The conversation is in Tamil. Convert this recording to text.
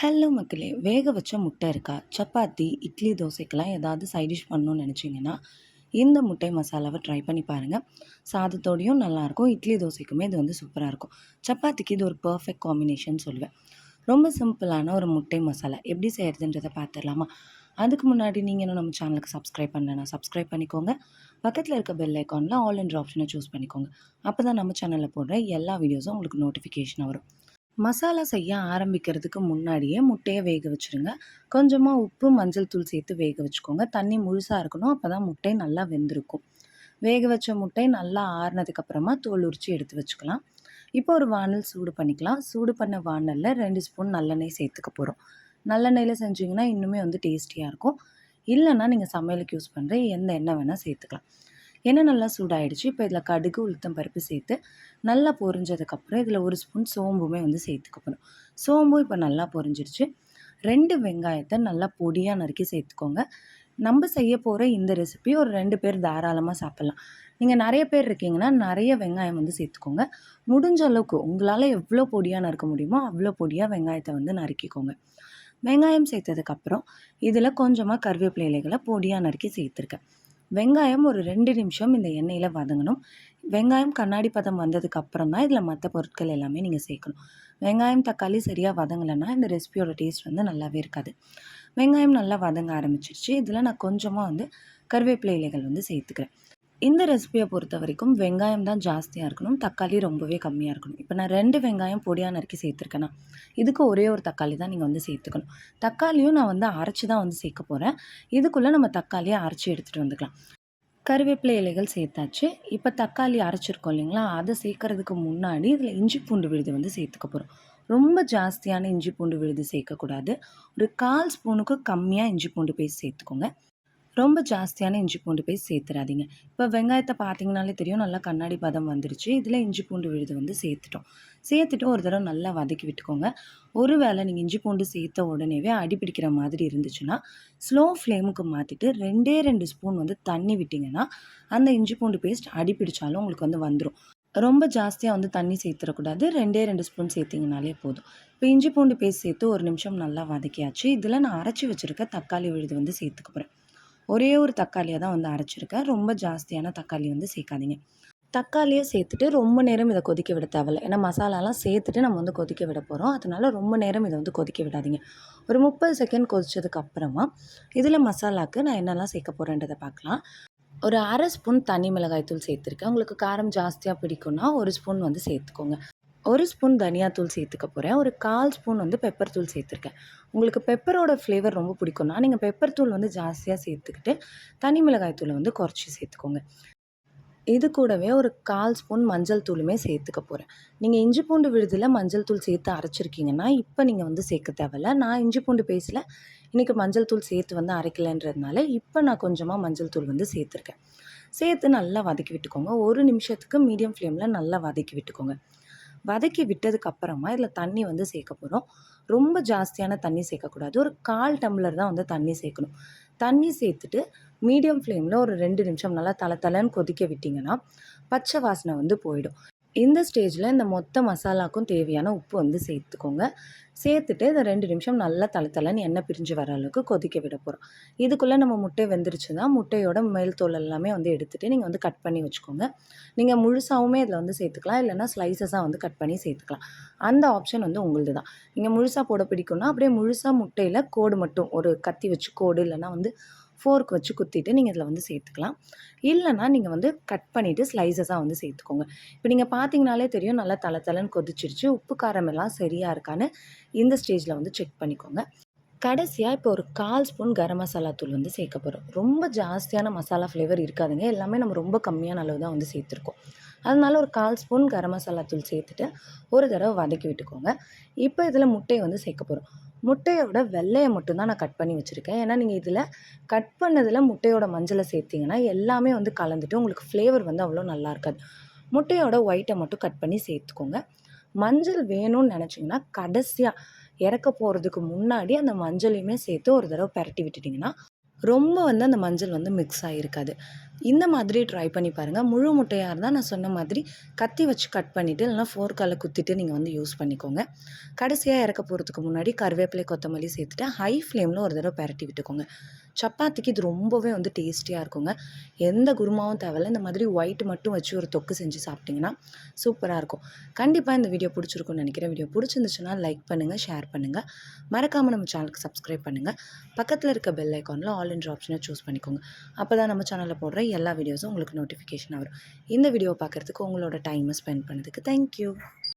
ஹலோ மக்களே வேக வச்ச முட்டை இருக்கா? சப்பாத்தி இட்லி தோசைக்கெலாம் ஏதாவது சைடிஷ் பண்ணணும்னு நினச்சிங்கன்னா இந்த முட்டை மசாலாவை ட்ரை பண்ணி பாருங்கள் சாதத்தோடையும் நல்லாயிருக்கும் இட்லி தோசைக்குமே இது வந்து சூப்பராக இருக்கும். சப்பாத்திக்கு இது ஒரு பர்ஃபெக்ட் காம்பினேஷன் சொல்லுவேன். ரொம்ப சிம்பிளான ஒரு முட்டை மசாலா. எப்படி செய்கிறதுன்றதை பார்த்துடலாமா அதுக்கு முன்னாடி நீங்கள் இன்னும் நம்ம சேனலுக்கு சப்ஸ்கிரைப் பண்ணலன்னா சப்ஸ்கிரைப் பண்ணிக்கோங்க. பக்கத்தில் இருக்க பெல் ஐக்கானில் ஆல் என்ற ஆப்ஷனை சூஸ் பண்ணிக்கோங்க. அப்போ தான் நம்ம சேனலில் போடுற எல்லா வீடியோஸும் உங்களுக்கு நோட்டிஃபிகேஷன் வரும். மசாலா செய்ய ஆரம்பிக்கிறதுக்கு முன்னாடியே முட்டையை வேக வச்சுருங்க. கொஞ்சமாக உப்பு மஞ்சள் தூள் சேர்த்து வேக வச்சுக்கோங்க. தண்ணி முழுசாக இருக்கணும். அப்போ தான் முட்டை நல்லா வெந்திருக்கும். வேக வச்ச முட்டை நல்லா ஆறுனதுக்கப்புறமா தோல் உரித்து எடுத்து வச்சுக்கலாம். இப்போ ஒரு வானல் சூடு பண்ணிக்கலாம். சூடு பண்ண வானலில் ரெண்டு ஸ்பூன் நல்லெண்ணெய் சேர்த்துக்க போகிறோம் நல்லெண்ணெயில் செஞ்சிங்கன்னா இன்னுமே வந்து டேஸ்டியாக இருக்கும். இல்லைன்னா நீங்கள் சமையலுக்கு யூஸ் பண்ணுற எந்த எண்ணெய் வேணால் சேர்த்துக்கலாம். எண்ணெய் நல்லா சூடாயிடுச்சு. இப்போ இதில் கடுகு உளுத்தம் பருப்பு சேர்த்து நல்லா பொரிஞ்சதுக்கப்புறம் இதில் ஒரு ஸ்பூன் சோம்புமே வந்து சேர்த்துக்கப்படணும் சோம்பும் இப்போ நல்லா பொரிஞ்சிருச்சு. ரெண்டு வெங்காயத்தை நல்லா பொடியாக நறுக்கி சேர்த்துக்கோங்க. நம்ம செய்ய போகிற இந்த ரெசிபி ஒரு ரெண்டு பேர் தாராளமாக சாப்பிட்லாம். நீங்கள் நிறைய பேர் இருக்கீங்கன்னா நிறைய வெங்காயம் வந்து சேர்த்துக்கோங்க. முடிஞ்ச அளவுக்கு உங்களால் எவ்வளோ பொடியாக நறுக்க முடியுமோ அவ்வளோ பொடியாக வெங்காயத்தை வந்து நறுக்கிக்கோங்க. வெங்காயம் சேர்த்ததுக்கப்புறம் இதில் கொஞ்சமாக கருவேப்பிலை இலைகளை பொடியாக நறுக்கி சேர்த்துருக்கேன். வெங்காயம் ஒரு ரெண்டு நிமிஷம் இந்த எண்ணெயில் வதங்கணும். வெங்காயம் கண்ணாடி பதம் வந்ததுக்கு அப்புறம் தான் இதில் மற்ற பொருட்கள் எல்லாமே நீங்கள் சேர்க்கணும். வெங்காயம் தக்காளி சரியாக வதங்கலைன்னா இந்த ரெசிபியோட டேஸ்ட் வந்து நல்லாவே இருக்காது. வெங்காயம் நல்லா வதங்க ஆரம்பிச்சிருச்சு. இதில் நான் கொஞ்சமாக வந்து கருவேப்பிலை இலைகள் வந்து சேர்த்துக்கிறேன். இந்த ரெசிபியை பொறுத்த வரைக்கும் வெங்காயம் தான் ஜாஸ்தியாக இருக்கணும். தக்காளி ரொம்பவே கம்மியாக இருக்கணும். இப்போ நான் ரெண்டு வெங்காயம் பொடியாக நறுக்கி சேர்த்துருக்கேன்னா இதுக்கு ஒரே ஒரு தக்காளி தான் நீங்கள் வந்து சேர்த்துக்கணும். தக்காளியும் நான் வந்து அரைச்சி தான் வந்து சேர்க்க போகிறேன் இதுக்குள்ளே நம்ம தக்காளியை அரைச்சி எடுத்துகிட்டு வந்துக்கலாம். கருவேப்பிலை இலைகள் சேர்த்தாச்சு. இப்போ தக்காளி அரைச்சிருக்கோம் இல்லைங்களா? அதை சேர்க்கறதுக்கு முன்னாடி இதில் இஞ்சி பூண்டு விழுது வந்து சேர்த்துக்க போகிறோம் ரொம்ப ஜாஸ்தியான இஞ்சி பூண்டு விழுது சேர்க்கக்கூடாது. ஒரு கால் ஸ்பூனுக்கு கம்மியாக இஞ்சி பூண்டு பேஸ்ட் சேர்த்துக்கோங்க. ரொம்ப ஜாஸ்தியான இஞ்சி பூண்டு போய் சேர்த்துறாதீங்க. இப்போ வெங்காயத்தை பார்த்தீங்கனாலே தெரியும் நல்லா கண்ணாடி பதம் வந்துருச்சு. இதில் இஞ்சி பூண்டு விழுது வந்து சேர்த்துட்டோம். சேர்த்துட்டு ஒரு தடவை நல்லா வதக்கி விட்டுக்கோங்க. ஒரு வேளை நீங்கள் இஞ்சி பூண்டு சேர்த்த உடனேவே அடி பிடிக்கிற மாதிரி இருந்துச்சுன்னா ஸ்லோ ஃப்ளேமுக்கு மாற்றிட்டு ரெண்டே ரெண்டு ஸ்பூன் வந்து தண்ணி விட்டிங்கன்னா அந்த இஞ்சி பூண்டு பேஸ்ட் அடி பிடிச்சாலும் உங்களுக்கு வந்து வந்துடும் ரொம்ப ஜாஸ்தியாக வந்து தண்ணி சேர்த்துடக்கூடாது ரெண்டே ரெண்டு ஸ்பூன் சேர்த்திங்கனாலே போதும். இப்போ இஞ்சி பூண்டு பேஸ்ட் சேர்த்து ஒரு நிமிஷம் நல்லா வதக்கியாச்சு. இதில் நான் அரைச்சி வச்சுருக்க தக்காளி விழுது வந்து சேர்த்துக்க போகிறேன் ஒரே ஒரு தக்காளியை தான் வந்து அரைச்சிருக்கேன். ரொம்ப ஜாஸ்தியான தக்காளி வந்து சேர்க்காதீங்க. தக்காளியை சேர்த்துட்டு ரொம்ப நேரம் இதை கொதிக்க விட தேவையில்ல. ஏன்னா மசாலாலாம் சேர்த்துட்டு நம்ம வந்து கொதிக்க விட போகிறோம் அதனால் ரொம்ப நேரம் இதை வந்து கொதிக்க விடாதீங்க. ஒரு முப்பது செகண்ட் கொதிச்சதுக்கு அப்புறமா இதில் மசாலாவுக்கு நான் என்னெல்லாம் சேர்க்க போகிறேன்றதை பார்க்கலாம். ஒரு அரை ஸ்பூன் தனி மிளகாய் தூள் சேர்த்துருக்கேன். உங்களுக்கு காரம் ஜாஸ்தியாக பிடிக்கும்னா ஒரு ஸ்பூன் வந்து சேர்த்துக்கோங்க. ஒரு ஸ்பூன் தனியாத்தூள் சேர்த்துக்க போகிறேன் ஒரு கால் ஸ்பூன் வந்து பெப்பர் தூள் சேர்த்துருக்கேன். உங்களுக்கு பெப்பரோட ஃப்ளேவர் ரொம்ப பிடிக்கும்னா நீங்கள் பெப்பர் தூள் வந்து ஜாஸ்தியாக சேர்த்துக்கிட்டு தனி மிளகாய் தூளை வந்து குறைச்சி சேர்த்துக்கோங்க. இது கூடவே ஒரு கால் ஸ்பூன் மஞ்சள் தூளுமே சேர்த்துக்க போகிறேன் நீங்கள் இஞ்சி பூண்டு விடுதியில் மஞ்சள் தூள் சேர்த்து அரைச்சிருக்கீங்கன்னா இப்போ நீங்கள் வந்து சேர்க்க தேவையில்ல. நான் இஞ்சி பூண்டு பேஸில் இன்றைக்கி மஞ்சள் தூள் சேர்த்து வந்து அரைக்கலைன்றதுனால இப்போ நான் கொஞ்சமாக மஞ்சள் தூள் வந்து சேர்த்துருக்கேன். சேர்த்து நல்லா வதக்கி விட்டுக்கோங்க. ஒரு நிமிஷத்துக்கு மீடியம் ஃப்ளேமில் நல்லா வதக்கி விட்டுக்கோங்க. வதக்கி விட்டதுக்கு அப்புறமா இதில் தண்ணி வந்து சேர்க்க போகிறோம் ரொம்ப ஜாஸ்தியான தண்ணி சேர்க்கக்கூடாது ஒரு கால் டம்ளர் தான் வந்து தண்ணி சேர்க்கணும். தண்ணி சேர்த்துட்டு மீடியம் ஃப்ளேமில் ஒரு ரெண்டு நிமிஷம் நல்லா தலை தலைன்னு கொதிக்க விட்டிங்கன்னா பச்சை வாசனை வந்து போயிடும். இந்த ஸ்டேஜில் இந்த மொத்த மசாலாக்கும் தேவையான உப்பு வந்து சேர்த்துக்கோங்க. சேர்த்துட்டு இதை ரெண்டு நிமிஷம் நல்லா தளத்தலன்னு எண்ணெய் பிரிஞ்சு வர அளவுக்கு கொதிக்க விட போகிறோம் இதுக்குள்ளே நம்ம முட்டை வெந்துருச்சுன்னா முட்டையோட மேல் தோல் எல்லாமே வந்து எடுத்துகிட்டு நீங்கள் வந்து கட் பண்ணி வச்சுக்கோங்க. நீங்கள் முழுசாகவுமே இதில் வந்து சேர்த்துக்கலாம். இல்லைனா ஸ்லைசஸாக வந்து கட் பண்ணி சேர்த்துக்கலாம். அந்த ஆப்ஷன் வந்து உங்களுது தான். நீங்கள் முழுசாக போட பிடிக்கும்னா அப்படியே முழுசாக முட்டையில் கோடு மட்டும் ஒரு கத்தி வச்சு கோடு இல்லைனா வந்து ஃபோர்க் வச்சு குத்திட்டு நீங்கள் இதில் வந்து சேர்த்துக்கலாம். இல்லைனா நீங்கள் வந்து கட் பண்ணிவிட்டு ஸ்லைசஸாக வந்து சேர்த்துக்கோங்க. இப்போ நீங்கள் பார்த்தீங்கனாலே தெரியும் நல்லா தலை தலைன்னு கொதிச்சிருச்சு. உப்பு காரம் எல்லாம் சரியாக இருக்கான்னு இந்த ஸ்டேஜில் வந்து செக் பண்ணிக்கோங்க. கடைசியாக இப்போ ஒரு கால் ஸ்பூன் கரம் மசாலா தூள் வந்து சேர்க்க போகிறோம் ரொம்ப ஜாஸ்தியான மசாலா ஃப்ளேவர் இருக்காதுங்க. எல்லாமே நம்ம ரொம்ப கம்மியான அளவு தான் வந்து சேர்த்துருக்கோம். அதனால ஒரு கால் ஸ்பூன் கரம் மசாலா தூள் சேர்த்துட்டு ஒரு தடவை வதக்கி விட்டுக்கோங்க. இப்போ இதில் முட்டையை வந்து சேர்க்க போகிறோம் முட்டையோட வெள்ளையை மட்டும்தான் நான் கட் பண்ணி வச்சுருக்கேன். ஏன்னா நீங்கள் இதில் கட் பண்ணதில் முட்டையோட மஞ்சளை சேர்த்திங்கன்னா எல்லாமே வந்து கலந்துட்டு உங்களுக்கு ஃப்ளேவர் வந்து அவ்வளோ நல்லா இருக்காது. முட்டையோட ஒயிட்டை மட்டும் கட் பண்ணி சேர்த்துக்கோங்க. மஞ்சள் வேணும்னு நினச்சிங்கன்னா கடைசியாக இறக்க போகிறதுக்கு முன்னாடி அந்த மஞ்சளையுமே சேர்த்து ஒரு தடவை பரட்டி விட்டுட்டிங்கன்னா ரொம்ப வந்து அந்த மஞ்சள் வந்து மிக்ஸ் ஆகிருக்காது இந்த மாதிரி ட்ரை பண்ணி பாருங்கள் முழு முட்டையாக இருந்தால் நான் சொன்ன மாதிரி கத்தி வச்சு கட் பண்ணிவிட்டு இல்லைனா ஃபோர்க்கால் குத்திட்டு நீங்கள் வந்து யூஸ் பண்ணிக்கோங்க. கடைசியாக இறக்க போகிறதுக்கு முன்னாடி கருவேப்பிலை கொத்தமல்லி சேர்த்துட்டு ஹை ஃப்ளேமில் ஒரு தடவை பரட்டி விட்டுக்கோங்க. சப்பாத்திக்கு இது ரொம்பவே வந்து டேஸ்டியாக இருக்குங்க. எந்த குருமாவும் தேவையில்ல. இந்த மாதிரி ஒயிட் மட்டும் வச்சு ஒரு தொக்கு செஞ்சு சாப்பிட்டிங்கன்னா சூப்பராக இருக்கும். கண்டிப்பாக இந்த வீடியோ பிடிச்சிருக்கும்னு நினைக்கிறேன். வீடியோ பிடிச்சிருந்துச்சுன்னா லைக் பண்ணுங்கள் ஷேர் பண்ணுங்கள் மறக்காமல் நம்ம சேனலுக்கு சப்ஸ்கிரைப் பண்ணுங்கள் பக்கத்தில் இருக்க பெல் ஐக்கானில் ஆல் இன்ட்ரு ஆப்ஷனை சூஸ் பண்ணிக்கோங்க. அப்போ தான் நம்ம சேனலில் போடுற எல்லா வீடியோஸும் உங்களுக்கு நோட்டிஃபிகேஷன் வரும். இந்த வீடியோ பார்க்குறதுக்கு உங்களோட டைமை ஸ்பெண்ட் பண்ணதுக்கு தேங்க்யூ